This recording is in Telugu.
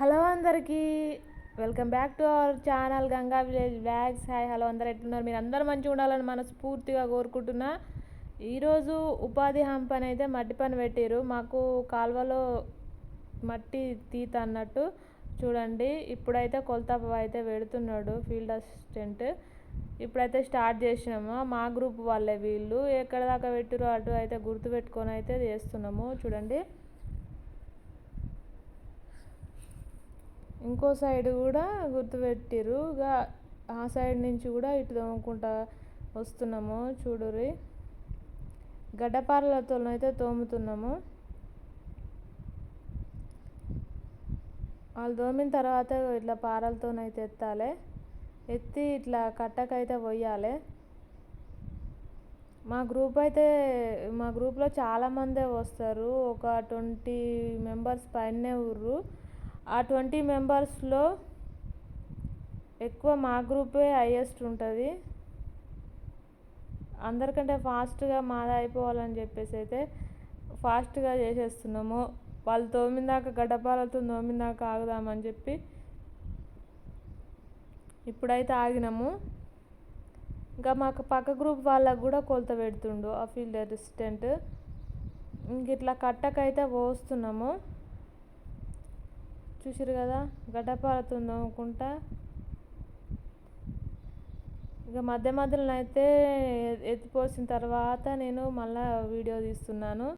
హలో అందరికీ welcome back to our channel Ganga village bags hi hello అందరు ఎట్లున్నారు? మీరు అందరూ మంచిగా ఉండాలని మనస్ఫూర్తిగా కోరుకుంటున్నా. ఈరోజు ఉపాధి హామీ పని అయితే మట్టి పని పెట్టారు మాకు కాలువలో మట్టి తీత అన్నట్టు చూడండి. ఇప్పుడైతే కొలత అయితే పెడుతున్నాడు ఫీల్డ్ అసిస్టెంట్. ఇప్పుడైతే స్టార్ట్ చేసినాము. మా గ్రూప్ వాళ్ళే వీళ్ళు. ఎక్కడ దాకా పెట్టిరో అటు అయితే గుర్తు పెట్టుకొని అయితే చేస్తున్నాము. చూడండి. ఇంకో సైడ్ కూడా గుర్తుపెట్టిర్రు. ఇక ఆ సైడ్ నుంచి కూడా ఇటు తోముకుంటా వస్తున్నాము చూడుర్రి. గడ్డపారలతో అయితే తోముతున్నాము. వాళ్ళు తోమిన తర్వాత ఇట్లా పారలతోనైతే ఎత్తాలి. ఎత్తి ఇట్లా కట్టకైతే పోయాలి. మా గ్రూప్ అయితే మా గ్రూప్లో చాలామందే వస్తారు. ఒక ట్వంటీ మెంబర్స్ పైనే ఊర్రు ఆ ట్వంటీ మెంబర్స్లో ఎక్కువ మా గ్రూపే హైయెస్ట్ ఉంటుంది. అందరికంటే ఫాస్ట్గా మాది అయిపోవాలని చెప్పేసి అయితే ఫాస్ట్గా చేసేస్తున్నాము. వాళ్ళు తోమిందాక గడ్డపాలతో తోమిందాక ఆగుదామని చెప్పి ఇప్పుడైతే ఆగినాము. ఇంకా మాకు పక్క గ్రూప్ వాళ్ళకు కూడా కొలత పెడుతుండు ఆ ఫీల్డ్ అసిస్టెంట్. ఇంక ఇట్లా కట్టకైతే పోస్తున్నాము. చూసారు కదా గడ్డపారతో తోముకుంటా ఇక మధ్య మధ్యలో అయితే ఎత్తిపోసిన తర్వాత నేను మళ్ళీ వీడియో తీస్తున్నాను.